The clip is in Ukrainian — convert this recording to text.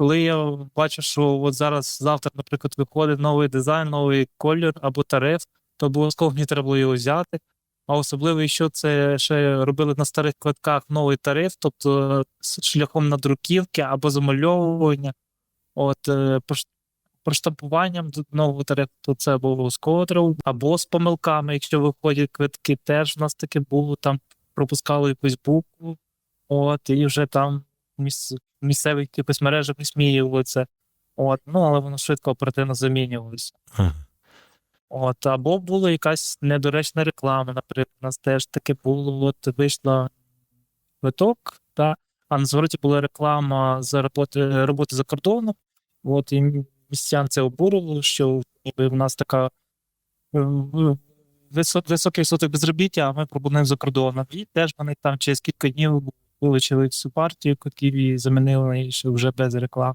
коли я бачу, що от зараз завтра, наприклад, виходить новий дизайн, новий колір або тариф, то обов'язково мені треба було його взяти. А особливо, якщо це ще робили на старих квитках новий тариф, тобто шляхом надруківки або замальовування, от е, проштампуванням нового тарифу, то це обов'язково треба. Або з помилками, якщо виходять квитки, теж в нас таке було, там пропускали якусь букву, от, і вже там міс... місцевих якихось мережах висміювали це. От, ну, але воно швидко оперативно замінювалося. Ага. От, або була якась недоречна реклама, наприклад, у нас теж таке було, от вийшла квиток, та, а на звороті була реклама за роботи, роботи за кордоном. От, і містян це обурило, що ніби в нас така е, високий відсоток безробіття, а ми пропонуємо за кордоном. І теж вони там через кілька днів вилучили всю партію квитків і замінили вже без реклам.